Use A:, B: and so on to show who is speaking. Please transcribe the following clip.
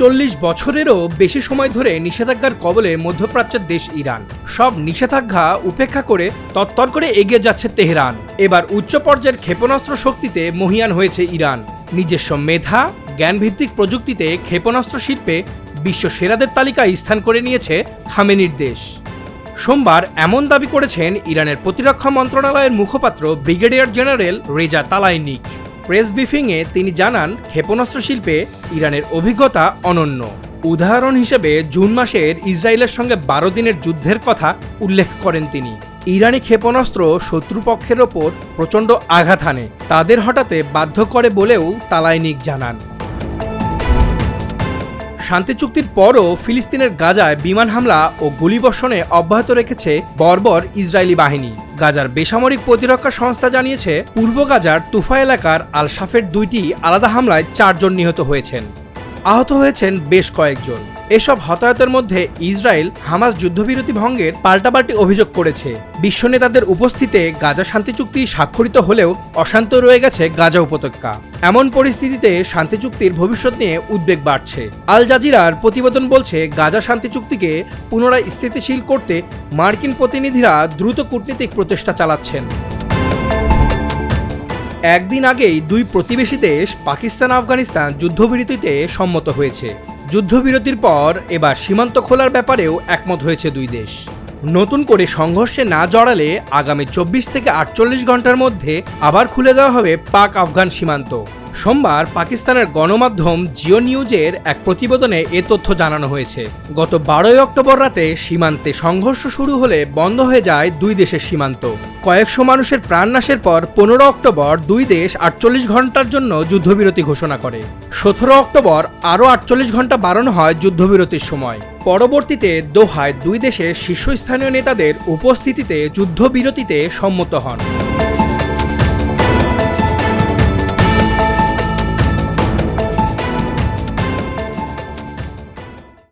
A: চল্লিশ বছরেরও বেশি সময় ধরে নিষেধাজ্ঞার কবলে মধ্যপ্রাচ্যের দেশ ইরান। সব নিষেধাজ্ঞা উপেক্ষা করে তত্তর করে এগিয়ে যাচ্ছে তেহরান। এবার উচ্চ পর্যায়ের ক্ষেপণাস্ত্র শক্তিতে মহিয়ান হয়েছে ইরান। নিজস্ব মেধা, জ্ঞানভিত্তিক প্রযুক্তিতে ক্ষেপণাস্ত্র শিল্পে বিশ্ব সেরাদের তালিকায় স্থান করে নিয়েছে খামেনির দেশ। সোমবার এমন দাবি করেছেন ইরানের প্রতিরক্ষা মন্ত্রণালয়ের মুখপাত্র brigadier general Reza Talaeinik. Press ব্রিফিংয়ে তিনি জানান, ক্ষেপণাস্ত্র শিল্পে ইরানের অভিজ্ঞতা অনন্য। উদাহরণ হিসেবে, জুন মাসের ইসরায়েলের সঙ্গে বারো দিনের যুদ্ধের কথা উল্লেখ করেন তিনি। ইরানি ক্ষেপণাস্ত্র শত্রুপক্ষের ওপর প্রচণ্ড আঘাত আনে তাদের হঠাতে বাধ্য করে বলেও তালাইনিক জানান। শান্তি চুক্তির পরও ফিলিস্তিনের গাজায় বিমান হামলা ও গুলিবর্ষণে অব্যাহত রেখেছে বর্বর ইসরায়েলি বাহিনী। গাজার বেসামরিক প্রতিরক্ষা সংস্থা জানিয়েছে, পূর্ব গাজার তুফা এলাকার আল সাফের দুইটি আলাদা হামলায় চারজন নিহত হয়েছেন। আহত হয়েছেন বেশ কয়েকজন। এসব হতাহতের মধ্যে ইসরায়েল হামাস যুদ্ধবিরতি ভঙ্গের পাল্টাপাল্টি অভিযোগ করেছে। বিশ্ব নেতাদের উপস্থিতিতে গাজা শান্তি চুক্তি স্বাক্ষরিত হলেও অশান্ত রয়ে গেছে গাজা উপত্যকা। এমন পরিস্থিতিতে শান্তি চুক্তির ভবিষ্যৎ নিয়ে উদ্বেগ বাড়ছে। আল জাজিরার প্রতিবেদন বলছে, গাজা শান্তি চুক্তিকে পুনরায় স্থিতিশীল করতে মার্কিন প্রতিনিধিরা দ্রুত কূটনীতিক প্রচেষ্টা চালাচ্ছেন। একদিন আগেই দুই প্রতিবেশী দেশ পাকিস্তান আফগানিস্তান যুদ্ধবিরতিতে সম্মত হয়েছে। যুদ্ধবিরতির পর এবার সীমান্ত খোলার ব্যাপারেও একমত হয়েছে দুই দেশ। নতুন করে সংঘর্ষে না জড়ালে আগামী চব্বিশ থেকে আটচল্লিশ ঘণ্টার মধ্যে আবার খুলে দেওয়া হবে পাক আফগান সীমান্ত। সোমবার পাকিস্তানের গণমাধ্যম জিও নিউজের এক প্রতিবেদনে এ তথ্য জানানো হয়েছে। গত বারোই অক্টোবর রাতে সীমান্তে সংঘর্ষ শুরু হলে বন্ধ হয়ে যায় দুই দেশের সীমান্ত। কয়েকশো মানুষের প্রাণনাশের পর পনেরো অক্টোবর দুই দেশ আটচল্লিশ ঘণ্টার জন্য যুদ্ধবিরতি ঘোষণা করে। সতেরো অক্টোবর আরও আটচল্লিশ ঘণ্টা বাড়ানো হয় যুদ্ধবিরতির সময়। পরবর্তীতে দোহায় দুই দেশের শীর্ষস্থানীয় নেতাদের উপস্থিতিতে যুদ্ধবিরতিতে সম্মত হন।